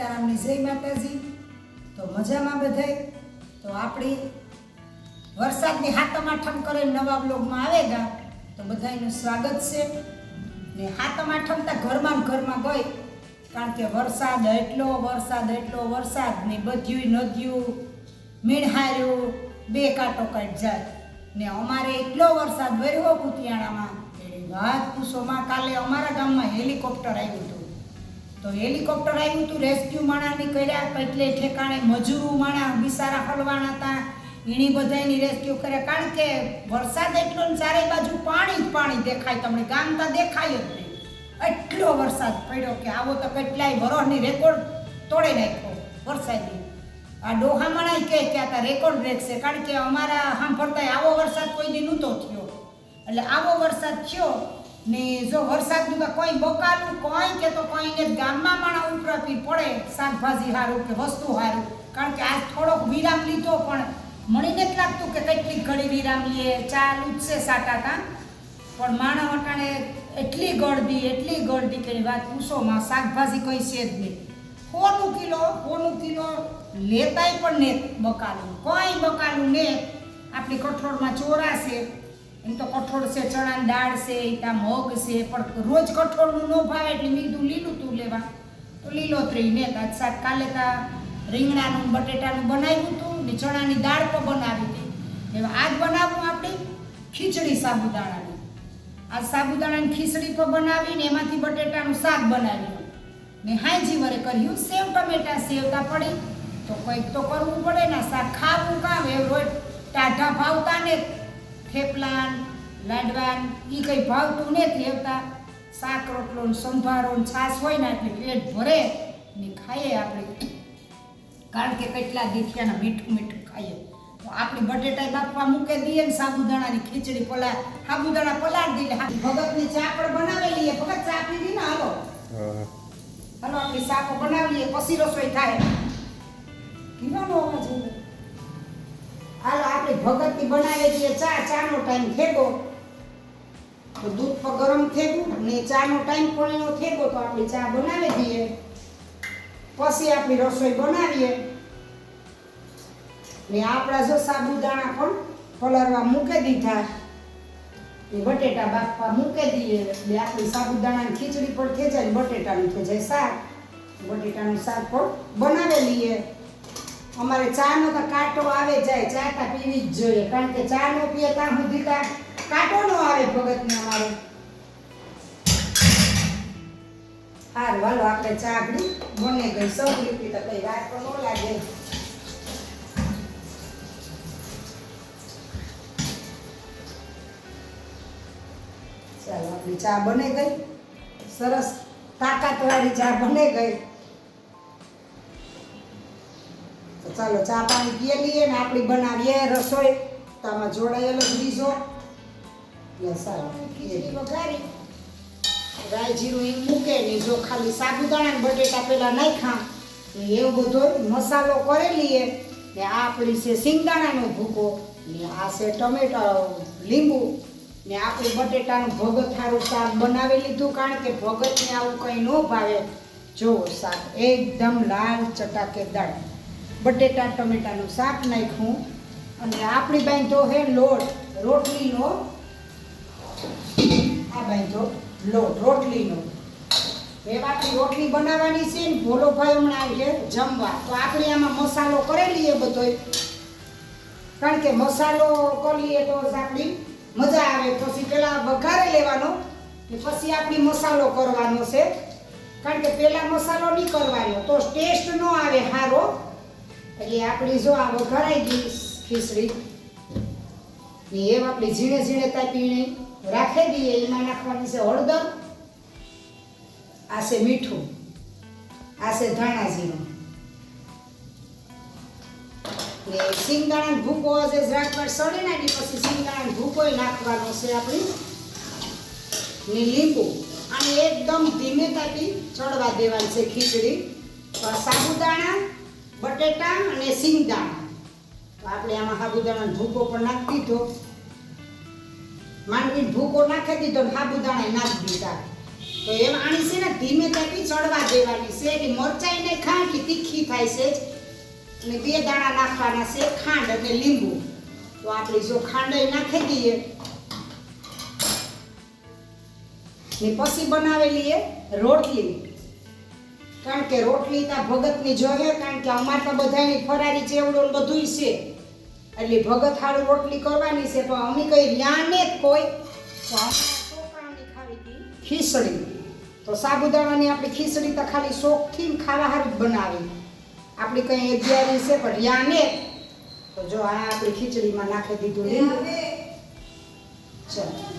સીતારામની જય માતાજી. તો મજામાં બધાય? તો આપણી વરસાદની હાતમ આઠમ કરે નવા બ્લોગમાં આવેગા. તો બધાનું સ્વાગત છે. ને હાતમ આઠમ તો ઘરમાં ઘરમાં ગઈ કારણ કે વરસાદ એટલો વરસાદ એટલો વરસાદ ને બધ્યું નદીયું મીણહાર્યું, બે કાંટો કાઢ જાય. ને અમારે એટલો વરસાદ વર્યો કુતિયાણામાં. વાત પૂછોમાં કાલે અમારા ગામમાં હેલિકોપ્ટર આવ્યું હતું. તો હેલિકોપ્ટર આવ્યું હતું રેસ્ક્યુ માણાની કર્યા એટલે ઠેકાણે મજૂરો માણા બિસારા હલવાના હતા. એની બધાની રેસ્ક્યુ કર્યા. કારણ કે વરસાદ એટલો ને ચારે બાજુ પાણી જ પાણી દેખાય તમને. ગામ તો દેખાય જ નહીં. એટલો વરસાદ પડ્યો કે આવો તો કેટલાય વરોહની રેકોર્ડ તોડી નાખ્યો વરસાદની આ ડોહામણાય કહે કે આ રેકોર્ડ બ્રેક છે. કારણ કે અમારા સાંભળતા આવો વરસાદ કોઈ દી નહોતો થયો. એટલે આવો વરસાદ થયો ને જો વરસાદનું કે કોઈ બકાલું કોઈ કે તો કોઈ ને ગામમાં માણા ઉપરાપી પડે શાકભાજી સારું કે વસ્તુ સારું કારણ કે આજ થોડોક વિરામ લીધો પણ મને નથી લાગતું કે કેટલી ઘડી વિરામ લઈએ ચાલુ જ છે સાટાતા પણ માણા વટાણે એટલી ગળદી એટલી ગળદી કે વાત પૂછોમાં શાકભાજી કોઈ છે જ નહીં. કોનું કિલો કોનું કિલો લેતાય પણ ને બકાલું કોઈ બકાલું ને. આપણી કઠોળમાં ચોરા એમ તો કઠોળ છે, ચણાની દાળ છે, ઈટા મગ છે, પણ રોજ કઠોળનું ન ભાવે એટલે મેં કીધું લીલું તું લેવા. તો લીલોતરી ને આજ શાક કાલે તા રીંગણાનું બટેટાનું બનાવ્યું હતું ને ચણાની દાળ પણ બનાવી હતી. એવા આજ બનાવવું આપણે ખીચડી સાબુદાણાની. આ સાબુદાણાની ખીચડી પણ બનાવીને એમાંથી બટેટાનું શાક બનાવ્યું. ને હાજી વરે કર્યું, સેવ ટમેટા સેવતા પડી. તો કંઈક તો કરવું પડે ને શાક ખાવું કામ એ રોજ ટાઢા ભાવતા ને થેપલાન લાડવાન એ કંઈ ભાવતું નથી આવતા શાક રોટલો ને સંભારો ને છાશ હોય ને એટલે પેટ ભરે ને ખાઈએ આપણે. કારણ કે કેટલા દીઠિયાના મીઠું મીઠું ખાઈએ. તો આપણે બટેટા બાફવા મૂકે દઈએ ને સાબુદાણાની ખીચડી પલા સાબુદાણા પલાળ દઈએ. ભગતની ચા પણ બનાવેલી છે ભગત ચા પીધી ને હાલો. હાલો આપણી શાકો બનાવી લઈએ પછી રસોઈ થાય. કીવાનો અવાજ આપણે ભગતની બનાવે છે ચા, ચાનો ટાઈમ થેગો. તો દૂધ પર ગરમ થેગું ને ચાનો ટાઈમ પણ એનો તો આપણે ચા બનાવી દઈએ. પછી આપણી રસોઈ બનાવીએ. ને આપણા જો સાબુદાણા પણ પલરવા મૂકી દીધા. એ બટેટા બાફવા મૂકી દઈએ. એટલે આપણી સાબુદાણાની ખીચડી પણ ને બટેટાનું જાય શાક. બટેટાનું શાક પણ બનાવી લઈએ. અમારે ચાનો તો કાંટો આવે જાય, ચા તા પીવી જ જોઈએ, કારણ કે ચા નો પીએ ત્યાં સુધી કાંટો નો આવે ભગતને અમારે. હાલ વાલો આપણે ચા ઘડી બને ગઈ. સૌ લીધી તો કઈ વાત પણ ન લાગે. ચાલો, આપણી ચા બને ગઈ. સરસ તાકાતવાળી ચા બને ગઈ. તો ચાલો ચા પાણી પીએ લઈએ ને આપણી બનાવીએ રસોઈ. તો આમાં જોડાયેલો જ બીજો એટલે સારું ખીચડી વઘારી. રાઈ જીરું એ મૂકે ને જો ખાલી સાબુદાણા ને બટેટા પેલા નહીં ને એવો બધો મસાલો કરી લઈએ. ને આ આપણી છે સિંગદાણાનો ભૂકો ને આ છે ટમેટા લીંબુ. ને આપણે બટેટાનું ભગત સારું શાક બનાવી લીધું કારણ કે ભગતને આવું કંઈ ન ભાવે. જો શાક એકદમ લાલ ચટાકેદાર. બટેટા, ટમેટાનું શાક નાખ્યું. અને આપણી બાંધો હે લોટ, રોટલીનો. આ બાંધો લોટ, રોટલીનો. આપણી રોટલી બનાવવાની છે ને ભોલોભાઈ હમણાં આવી જમવા. તો આપણે આમાં મસાલો કરેલી એ બધોય. કારણ કે મસાલો કરીએ તો આપણી મજા આવે. પછી પેલા વઘારે લેવાનો ને પછી આપણી મસાલો કરવાનો છે. કારણ કે પેલા મસાલો નહીં કરવાનો, તો ટેસ્ટ ન આવે સારો એટલે આપણી જો આ વઘારાઈ ગઈ ખીચડી, ને એમ આપણી ઝીણે ઝીણે તાપીને રાખી દઈએ, એમાં નાખવાની છે હળદર, આ છે મીઠું, આ છે ધાણા જીરું ને સિંગદાણા ભૂકો જે જરાક સડી નાખી પછી સિંગદાણા ભૂકો નાખવાનો છે આપણી. ને લીંબુ અને એકદમ ધીમે તાપી ચડવા દેવાની છે ખીચડી. સાબુદાણા બટેટા અને સિંગદાણા તો આપણે આમાં સાબુદાણાનો ભૂકો પણ નાખી દીધો. માંડવી ભૂકો નાખી દીધો ને સાબુદાણા નાખી દીધા. તો એમ આણી છે ને ધીમે તાપી ચડવા દેવાની છે. કે મરચાઈ ને ખાંડ એટલી તીખી થાય છે. અને બે દાણા નાખવાના છે, ખાંડ અને લીંબુ. તો આપણે જો ખાંડ નાખી દઈએ. ને પછી બનાવેલી એ રોટલી. કારણ કે રોટલી ત્યાં ભગતની જોઈએ કારણ કે અમારે તો બધાની ફરારી ચેવડો બધું છે. એટલે ભગત હારું રોટલી કરવાની છે પણ અમે કઈ રહ્યા જ કોઈ. ખીચડી. તો સાબુદાણાની આપણી ખીચડી તો ખાલી શોખથી ખાવા હારું જ બનાવી. આપણી કંઈ અગિયારી છે પણ રહ્યા તો જો આ આપણી ખીચડીમાં નાખી દીધું ચાલો.